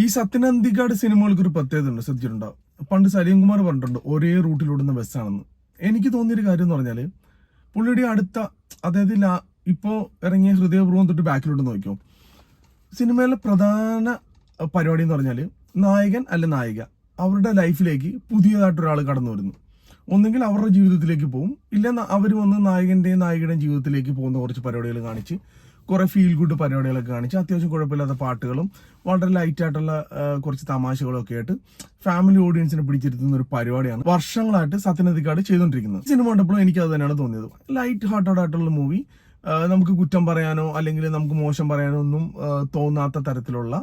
ഈ സത്യനന്ദിക്കാട് സിനിമകൾക്ക് ഒരു പ്രത്യേകത ഉണ്ട് ശ്രദ്ധിച്ചിട്ടുണ്ടാവും പണ്ട് സലീംകുമാർ പറഞ്ഞിട്ടുണ്ട് ഒരേ റൂട്ടിലോടുന്ന ബസ്സാണെന്ന് എനിക്ക് തോന്നിയൊരു കാര്യം എന്ന് പറഞ്ഞാൽ പുള്ളിയുടെ അടുത്ത അതായത് ലാ- ഇപ്പോ ഇറങ്ങിയ ഹൃദയപൂർവം തൊട്ട് ബാക്കിലോട്ട് നോക്കിയോ സിനിമയിലെ പ്രധാന പരിപാടി എന്ന് പറഞ്ഞാൽ നായകൻ അല്ല നായിക അവരുടെ ലൈഫിലേക്ക് പുതിയതായിട്ട് ഒരാൾ കടന്നു വരുന്നു. ഒന്നെങ്കിൽ അവരുടെ ജീവിതത്തിലേക്ക് പോകും ഇല്ല അവർ വന്ന് നായകന്റെയും നായികയുടെയും ജീവിതത്തിലേക്ക് പോകുന്ന കുറച്ച് പരിപാടികൾ കാണിച്ച് കുറെ ഫീൽ ഗുഡ് പരിപാടികളൊക്കെ കാണിച്ച് അത്യാവശ്യം കുഴപ്പമില്ലാത്ത പാട്ടുകളും വളരെ ലൈറ്റ് ആയിട്ടുള്ള കുറച്ച് തമാശകളും ഒക്കെ ആയിട്ട് ഫാമിലി ഓഡിയൻസിനെ പിടിച്ചിരുത്തുന്ന ഒരു പരിപാടിയാണ് വർഷങ്ങളായിട്ട് സത്യനദിക്കാട് ചെയ്തുകൊണ്ടിരിക്കുന്നത്. സിനിമ കണ്ടപ്പോഴും എനിക്ക് അത് തന്നെയാണ് തോന്നിയത്. ലൈറ്റ് ഹാർട്ടഡ് ആയിട്ടുള്ള മൂവി നമുക്ക് കുറ്റം പറയാനോ അല്ലെങ്കിൽ നമുക്ക് മോശം പറയാനോ ഒന്നും തോന്നാത്ത തരത്തിലുള്ള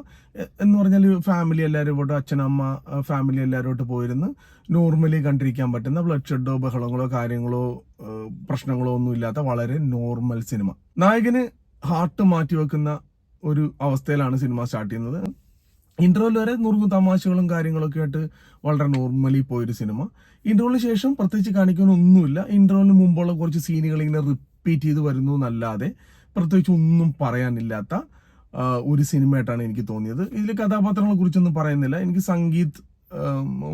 എന്ന് പറഞ്ഞാൽ ഫാമിലി എല്ലാവരും ഇവിടെ അച്ഛനമ്മ ഫാമിലി എല്ലാവരോട്ട് പോയിരുന്ന് നോർമലി കണ്ടിരിക്കാൻ പറ്റുന്ന ബ്ലഡ് ഷെഡോ ബഹളങ്ങളോ കാര്യങ്ങളോ പ്രശ്നങ്ങളോ ഒന്നും ഇല്ലാത്ത വളരെ നോർമൽ സിനിമ നായകന് ഹാർട്ട് മാറ്റി വെക്കുന്ന ഒരു അവസ്ഥയിലാണ് സിനിമ സ്റ്റാർട്ട് ചെയ്യുന്നത്. ഇന്റർവെൽ വരെ നുറുങ്ങും തമാശകളും കാര്യങ്ങളൊക്കെ ആയിട്ട് വളരെ നോർമലി പോയൊരു സിനിമ. ഇന്റർവെലിന് ശേഷം പ്രത്യേകിച്ച് കാണിക്കാൻ ഒന്നുമില്ല ഇന്റർവെലിന് മുമ്പുള്ള കുറച്ച് സീനുകൾ ഇങ്ങനെ റിപ്പീറ്റ് ചെയ്ത് വരുന്നു എന്നല്ലാതെ പ്രത്യേകിച്ച് ഒന്നും പറയാനില്ലാത്ത ഒരു സിനിമയായിട്ടാണ് എനിക്ക് തോന്നിയത്. ഇതിൽ കഥാപാത്രങ്ങളെ കുറിച്ചൊന്നും പറയുന്നില്ല. എനിക്ക് സംഗീത്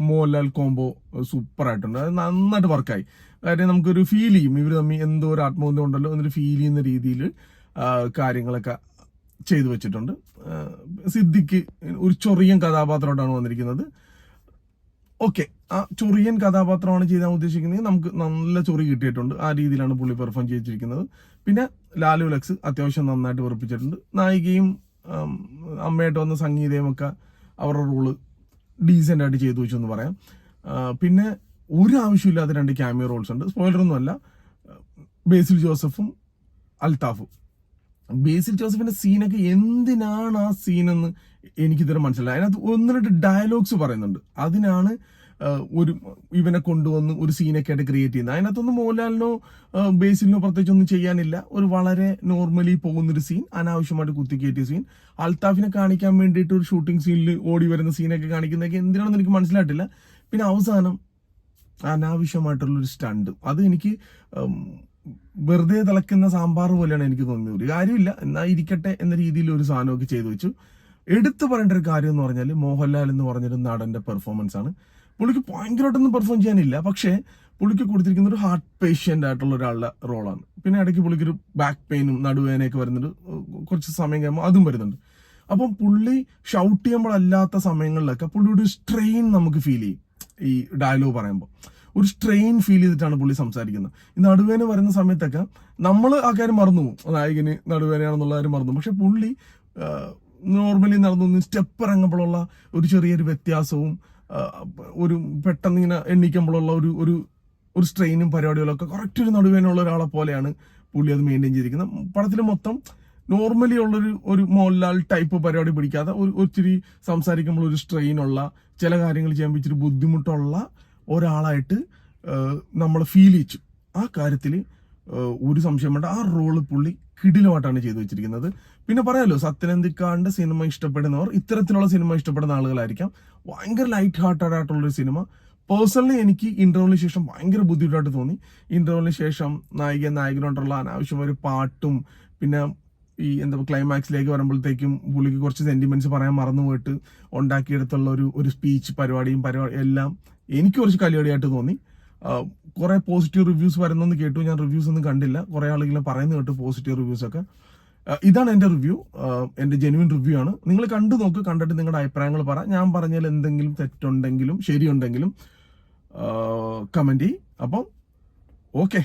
മോഹൻലാൽ കോംബോ സൂപ്പർ ആയിട്ടുണ്ട് അത് നന്നായിട്ട് വർക്കായി കാര്യം നമുക്കൊരു ഫീൽ ചെയ്യും. ഇവർ തമ്മിൽ എന്തോ ഒരു ആത്മബന്ധം ഉണ്ടല്ലോ എന്നൊരു ഫീൽ ചെയ്യുന്ന രീതിയിൽ കാര്യങ്ങളൊക്കെ ചെയ്തു വെച്ചിട്ടുണ്ട്. സിദ്ധിക്ക് ഒരു ചൊറിയൻ കഥാപാത്രമായിട്ടാണ് വന്നിരിക്കുന്നത്. ഓക്കെ ആ ചൊറിയൻ കഥാപാത്രമാണ് ചെയ്യാൻ ഉദ്ദേശിക്കുന്നത്. നമുക്ക് നല്ല ചൊറി കിട്ടിയിട്ടുണ്ട്. ആ രീതിയിലാണ് പുള്ളി പെർഫോം ചെയ്തിരിക്കുന്നത്. പിന്നെ ലാലു ലക്സ് അത്യാവശ്യം നന്നായിട്ട് വെറുപ്പിച്ചിട്ടുണ്ട് നായികയും അമ്മയായിട്ട് വന്ന സംഗീതയും ഒക്കെ അവരുടെ റോൾ ഡീസെന്റ് ആയിട്ട് ചെയ്തു വെച്ചു എന്ന് പറയാം. പിന്നെ ഒരു ആവശ്യമില്ലാത്ത രണ്ട് ക്യാമിയോ റോൾസ് ഉണ്ട്. സ്പോയിലർ ഒന്നുമല്ല. ബേസിൽ ജോസഫും അൽത്താഫും. ബേസിൽ ജോസഫിന്റെ സീനൊക്കെ എന്തിനാണ് ആ സീനെന്ന് എനിക്കിതുവരെ മനസ്സിലായി അതിനകത്ത് ഒന്ന് രണ്ട് ഡയലോഗ്സ് പറയുന്നുണ്ട്. അതിനാണ് ഒരു ഇവനെ കൊണ്ടുവന്ന് ഒരു സീനൊക്കെ ആയിട്ട് ക്രിയേറ്റ് ചെയ്യുന്നത്. അതിനകത്തൊന്നും മോഹൻലാലിനോ ബേസിലിനോ പ്രത്യേകിച്ച് ഒന്നും ചെയ്യാനില്ല. ഒരു വളരെ നോർമലി പോകുന്നൊരു സീൻ അനാവശ്യമായിട്ട് കുത്തിക്കയറ്റിയ സീൻ അൽത്താഫിനെ കാണിക്കാൻ വേണ്ടിയിട്ട് ഒരു ഷൂട്ടിംഗ് സീനിൽ ഓടി വരുന്ന സീനൊക്കെ കാണിക്കുന്നതൊക്കെ എന്തിനാണെന്ന് എനിക്ക് മനസ്സിലായിട്ടില്ല. പിന്നെ അവസാനം അനാവശ്യമായിട്ടുള്ളൊരു സ്റ്റണ്ട് അത് എനിക്ക് വെറുതെ തിളക്കുന്ന സാമ്പാർ പോലെയാണ് എനിക്ക് തോന്നിയത് ഒരു കാര്യമില്ല. എന്നാ ഇരിക്കട്ടെ എന്ന രീതിയിൽ ഒരു സാധനമൊക്കെ ചെയ്തു വെച്ചു. എടുത്തു പറയേണ്ട ഒരു കാര്യം എന്ന് പറഞ്ഞാൽ മോഹൻലാൽ എന്ന് പറഞ്ഞൊരു നടന്റെ പെർഫോമൻസ് ആണ്. പുള്ളിക്ക് ഭയങ്കരമായിട്ടൊന്നും പെർഫോം ചെയ്യാനില്ല. പക്ഷേ പുള്ളിക്ക് കൊടുത്തിരിക്കുന്ന ഒരു ഹാർട്ട് പേഷ്യന്റ് ആയിട്ടുള്ള ഒരാളുടെ റോളാണ് പിന്നെ ഇടയ്ക്ക് പുള്ളിക്ക് ഒരു ബാക്ക് പെയിനും നടുവേനയൊക്കെ വരുന്നുണ്ട്. കുറച്ച് സമയം കഴിയുമ്പോൾ അതും വരുന്നുണ്ട്. അപ്പം പുള്ളി ഷൗട്ട് ചെയ്യുമ്പോഴല്ലാത്ത സമയങ്ങളിലൊക്കെ പുള്ളിയുടെ സ്ട്രെയിൻ നമുക്ക് ഫീൽ ചെയ്യും. ഈ ഡയലോഗ് പറയുമ്പോൾ ഒരു സ്ട്രെയിൻ ഫീൽ ചെയ്തിട്ടാണ് പുള്ളി സംസാരിക്കുന്നത്. ഈ നടുവേന വരുന്ന സമയത്തൊക്കെ നമ്മൾ ആ കാര്യം മറന്നു പോകും. നായകന് നടുവേനയാണെന്നുള്ള കാര്യം മറന്നു പക്ഷെ പുള്ളി നോർമലി നടന്നു സ്റ്റെപ്പ് ഇറങ്ങുമ്പോഴുള്ള ഒരു ചെറിയൊരു വ്യത്യാസവും ഒരു പെട്ടെന്ന് ഇങ്ങനെ എണ്ണിക്കുമ്പോഴുള്ള ഒരു ഒരു ഒരു സ്ട്രെയിനും പരിപാടികളൊക്കെ കറക്റ്റ് ഒരു നടുവേനുള്ള ഒരാളെ പോലെയാണ് പുള്ളി അത് മെയിന്റെയിൻ ചെയ്തിരിക്കുന്നത്. പടത്തിൽ മൊത്തം നോർമലി ഉള്ളൊരു ഒരു മോഹൻലാൽ ടൈപ്പ് പരിപാടി പിടിക്കാതെ ഒരു ഒത്തിരി സംസാരിക്കുമ്പോൾ ഒരു സ്ട്രെയിൻ ഉള്ള ചില കാര്യങ്ങൾ ചെയ്യാൻ ഇച്ചിരി ബുദ്ധിമുട്ടുള്ള ഒരാളായിട്ട് നമ്മൾ ഫീൽ ചെയ്യിച്ചു. ആ കാര്യത്തിൽ ഒരു സംശയം വേണ്ട. ആ റോൾ പുള്ളി കിടിലമായിട്ടാണ് ചെയ്തു വെച്ചിരിക്കുന്നത്. പിന്നെ പറയാലോ സത്യനന്ദിക്കാണ്ട് സിനിമ ഇഷ്ടപ്പെടുന്നവർ ഇത്തരത്തിലുള്ള സിനിമ ഇഷ്ടപ്പെടുന്ന ആളുകളായിരിക്കാം. ഭയങ്കര ലൈറ്റ് ഹാർട്ടഡ് ആയിട്ടുള്ള ഒരു സിനിമ പേഴ്സണലി എനിക്ക് ഇന്റർവ്യൂവിന് ശേഷം ഭയങ്കര ബുദ്ധിമുട്ടായിട്ട് തോന്നി. ഇന്റർവ്യൂവിന് ശേഷം നായിക നായകനോട്ടുള്ള അനാവശ്യമായ ഒരു പാട്ടും പിന്നെ ഈ എന്താ ക്ലൈമാക്സിലേക്ക് വരുമ്പോഴത്തേക്കും പുള്ളിക്ക് കുറച്ച് സെന്റിമെന്റ്സ് പറയാൻ മറന്നുപോയിട്ട് ഉണ്ടാക്കിയെടുത്തുള്ള ഒരു ഒരു സ്പീച്ച് പരിപാടിയും പരിപാടി എല്ലാം എനിക്ക് കുറച്ച് കലിയടിയായിട്ട് തോന്നി. കുറെ പോസിറ്റീവ് റിവ്യൂസ് വരുന്നെന്ന് കേട്ടു. ഞാൻ റിവ്യൂസ് ഒന്നും കണ്ടില്ല. കുറെ ആളുകൾ പറയുന്നത് കേട്ടു പോസിറ്റീവ് റിവ്യൂസ് ഒക്കെ. ഇതാണ് എന്റെ റിവ്യൂ എന്റെ ജെനുവിൻ റിവ്യൂ ആണ്. നിങ്ങൾ കണ്ടു നോക്ക് കണ്ടിട്ട് നിങ്ങളുടെ അഭിപ്രായങ്ങൾ പറ. ഞാൻ പറഞ്ഞാൽ എന്തെങ്കിലും തെറ്റുണ്ടെങ്കിലും ശരിയുണ്ടെങ്കിലും കമന്റ് ചെയ്യും. അപ്പം ഓക്കെ